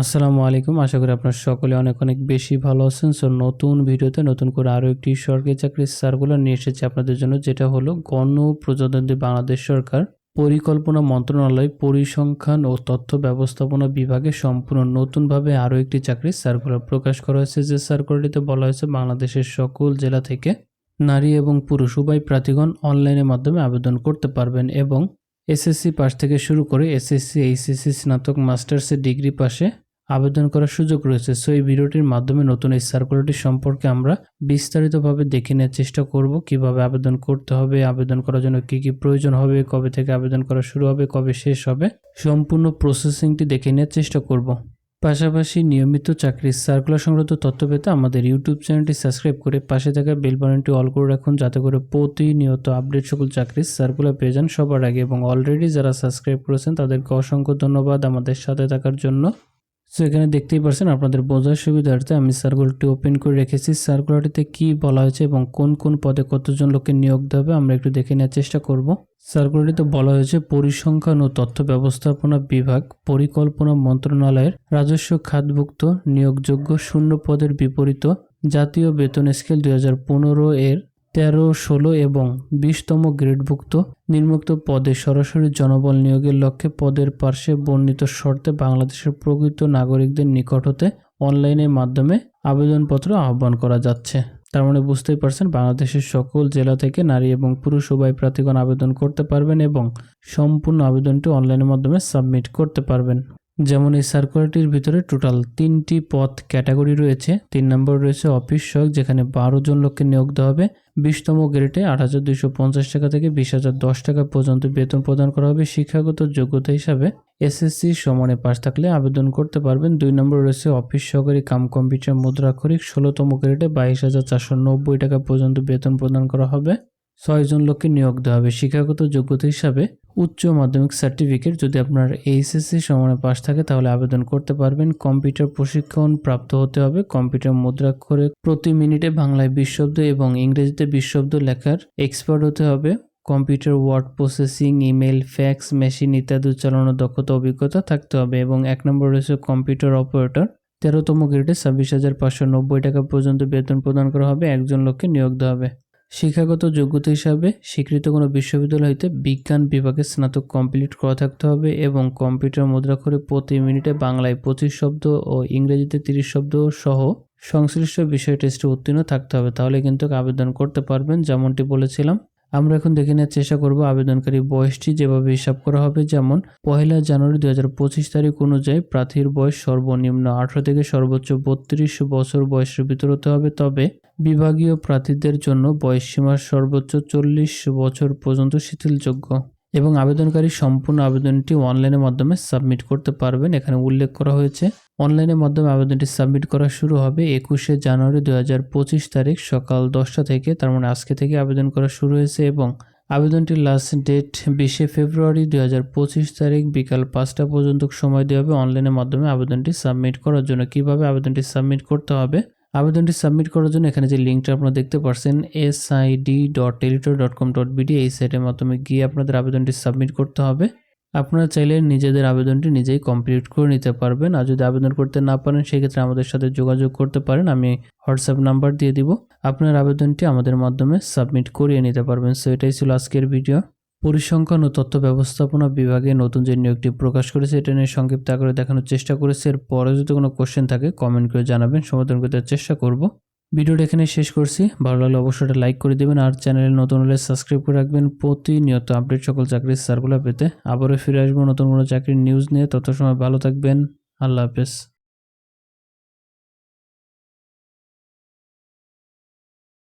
আসসালামু আলাইকুম। আশা করি আপনার সকলে অনেক অনেক বেশি ভালো আছেন। সো নতুন ভিডিওতে নতুন করে আরও একটি সরকারি চাকরির সার্কুলার নিয়ে এসেছি আপনাদের জন্য। যেটা হলো গণপ্রজাতন্ত্রী বাংলাদেশ সরকার পরিকল্পনা মন্ত্রণালয় পরিসংখ্যান ও তথ্য ব্যবস্থাপনা বিভাগে সম্পূর্ণ নতুনভাবে আরও একটি চাকরির সার্কুলার প্রকাশ করা হয়েছে। যে সার্কুলারটিতে বলা হয়েছে, বাংলাদেশের সকল জেলা থেকে নারী এবং পুরুষ, উভয় প্রার্থীগণ অনলাইনের মাধ্যমে আবেদন করতে পারবেন এবং এসএসসি পাস থেকে শুরু করে এসএসসি, এইচএসসি, স্নাতক, মাস্টার্সের ডিগ্রি পাশে আবেদন করার সুযোগ রয়েছে। সো এই ভিডিওটির মাধ্যমে নতুন এই সার্কুলারটি সম্পর্কে আমরা বিস্তারিতভাবে দেখে নেওয়ার চেষ্টা করব। কীভাবে আবেদন করতে হবে, আবেদন করার জন্য কি কি প্রয়োজন হবে, কবে থেকে আবেদন করা শুরু হবে, কবে শেষ হবে, সম্পূর্ণ প্রসেসিংটি দেখে নেওয়ার চেষ্টা করব। পাশাপাশি নিয়মিত চাকরির সার্কুলার সংক্রান্ত তথ্য পেতে আমাদের ইউটিউব চ্যানেলটি সাবস্ক্রাইব করে পাশে থাকা বেল বাটনটি অল করে রাখুন, যাতে করে প্রতিনিয়ত আপডেট সকল চাকরির সার্কুলার পেয়ে যান সবার আগে। এবং অলরেডি যারা সাবস্ক্রাইব করেছেন, তাদেরকে অসংখ্য ধন্যবাদ আমাদের সাথে থাকার জন্য। সো এখানে দেখতেই পারছেন আপনাদের বোঝার সুবিধার্থে আমি সার্কুলারটি ওপেন করে রেখেছি। সার্কুলারটিতে কি বলা হয়েছে এবং কোন কোন পদে কতজন লোককে নিয়োগ দেবে আমরা একটু দেখে নেওয়ার চেষ্টা করব। সার্কুলারটিতে বলা হয়েছে পরিসংখ্যান ও তথ্য ব্যবস্থাপনা বিভাগ, পরিকল্পনা মন্ত্রণালয়ের রাজস্ব খাতভুক্ত, নিয়োগযোগ্য, শূন্য পদের বিপরীত, জাতীয় বেতন স্কেল দুই হাজার পনেরো এর তেরো, ষোলো এবং বিশতম গ্রেডভুক্ত নির্মুক্ত পদে সরাসরি জনবল নিয়োগের লক্ষ্যে পদের পার্শ্বে বর্ণিত শর্তে বাংলাদেশের প্রকৃত নাগরিকদের নিকট হতে অনলাইনের মাধ্যমে আবেদনপত্র আহ্বান করা যাচ্ছে। তার মানে বুঝতেই পারছেন, বাংলাদেশের সকল জেলা থেকে নারী এবং পুরুষ উভয় প্রার্থীগণ আবেদন করতে পারবেন এবং সম্পূর্ণ আবেদনটি অনলাইনের মাধ্যমে সাবমিট করতে পারবেন। যেমন এই সার্কুলারটির ভিতরে টোটাল তিনটি পদ ক্যাটাগরি রয়েছে। তিন নম্বর রয়েছে অফিস সহায়ক যেখানে বারো জন লোককে নিয়োগ দেওয়া হবে। বিশতম গ্রেডে আট হাজার দুইশো পঞ্চাশ টাকা থেকে বিশ হাজার দশ টাকা পর্যন্ত বেতন প্রদান করা হবে শিক্ষাগত যোগ্যতা হিসাবে। এসএসসি সমানে পাশ থাকলে আবেদন করতে পারবেন। দুই নম্বর রয়েছে অফিস সহকারী কাম কম্পিউটার মুদ্রাক্ষরিক, ষোলোতম গ্রেডে বাইশ হাজার চারশো নব্বই টাকা পর্যন্ত বেতন প্রদান করা হবে। ছয়জন লোককে নিয়োগ দেওয়া হবে শিক্ষাগত যোগ্যতা হিসাবে। উচ্চ মাধ্যমিক সার্টিফিকেট যদি আপনার এইচএসসি সমানে পাশ থাকে, তাহলে আবেদন করতে পারবেন। কম্পিউটার প্রশিক্ষণ প্রাপ্ত হতে হবে। কম্পিউটার মুদ্রাক্ষরে প্রতি মিনিটে বাংলায় বিশ শব্দ এবং ইংরেজিতে বিশ লেখার এক্সপার্ট হতে হবে। Computer word processing email fax machine ইত্যাদি চালানোর দক্ষতা, অভিজ্ঞতা থাকতে হবে এবং এক নম্বর রয়েছে কম্পিউটার অপারেটর তেরোতম গ্রেডে ছাব্বিশ হাজার পাঁচশো নব্বই টাকা পর্যন্ত বেতন প্রদান করা হবে। একজন লোককে নিয়োগ দেওয়া হবে। শিক্ষাগত যোগ্যতা হিসাবে স্বীকৃত কোনো বিশ্ববিদ্যালয় হইতে বিজ্ঞান বিভাগে স্নাতক কমপ্লিট করা থাকতে হবে এবং কম্পিউটার মুদ্রাক্ষরে প্রতি মিনিটে বাংলায় পঁচিশ শব্দ ও ইংরেজিতে তিরিশ শব্দ সহ সংশ্লিষ্ট বিষয় টেস্টে উত্তীর্ণ থাকতে হবে। তাহলে কিন্তু আবেদন করতে পারবেন, যেমনটি বলেছিলাম। আমরা এখন দেখে নেওয়ার চেষ্টা করব আবেদনকারী বয়সটি যেভাবে হিসাব করা হবে। যেমন পয়লা জানুয়ারি দু হাজার পঁচিশ তারিখ অনুযায়ী প্রার্থীর বয়স সর্বনিম্ন আঠারো থেকে সর্বোচ্চ বত্রিশ বছর বয়সের ভিতর হতে হবে। তবে বিভাগীয় প্রার্থীদের জন্য বয়সসীমা সর্বোচ্চ চল্লিশ বছর পর্যন্ত শিথিলযোগ্য এবং আবেদনকারী সম্পূর্ণ আবেদনটি অনলাইনের মাধ্যমে সাবমিট করতে পারবেন। এখানে উল্লেখ করা হয়েছে, অনলাইনের মাধ্যমে আবেদনটি সাবমিট করা শুরু হবে একুশে জানুয়ারি দু হাজার পঁচিশ তারিখ সকাল দশটা থেকে, তার মানে আজকে থেকে আবেদন করা শুরু হয়েছে এবং আবেদনটির লাস্ট ডেট বিশে ফেব্রুয়ারি দু হাজার পঁচিশ তারিখ বিকাল পাঁচটা পর্যন্ত সময় দেওয়া হবে। অনলাইনের মাধ্যমে আবেদনটি সাবমিট করার জন্য কীভাবে আবেদনটি সাবমিট করতে হবে আবেদনটি সাবমিট করার জন্য এখানে যে লিঙ্কটা আপনারা দেখতে পাচ্ছেন S I D dot Teletalk dot com dot BD এই সাইটের মাধ্যমে গিয়ে আপনাদের আবেদনটি সাবমিট করতে হবে। আপনারা চাইলে নিজেদের আবেদনটি নিজেই কমপ্লিট করে নিতে পারবেন। আর যদি আবেদন করতে না পারেন, সেক্ষেত্রে আমাদের সাথে যোগাযোগ করতে পারেন। আমি হোয়াটসঅ্যাপ নাম্বার দিয়ে দিব। আপনার আবেদনটি আমাদের মাধ্যমে সাবমিট করিয়ে নিতে পারবেন। সো এটাই ছিল আজকের ভিডিও পরিসংখ্যান ও তথ্য ব্যবস্থাপনা বিভাগে নতুন যে নিয়োগটি প্রকাশ করেছে, এটা নিয়ে সংক্ষিপ্ত আকারে দেখানোর চেষ্টা করেছে। এর পরে যদি কোনো কোশ্চেন থাকে কমেন্ট করে জানাবেন। সমাধান করতে চেষ্টা করব। ভিডিওটা এখানে শেষ করছি। ভালো লাগলে অবশ্যই লাইক করে দেবেন আর চ্যানেলে নতুন হলে সাবস্ক্রাইব করে রাখবেন। প্রতিনিয়ত আপডেট সকল চাকরির সার্কুলার পেতে। আবারও ফিরে আসব নতুন কোনো চাকরির নিউজ নিয়ে। তত সময় ভালো থাকবেন। আল্লাহ হাফেজ।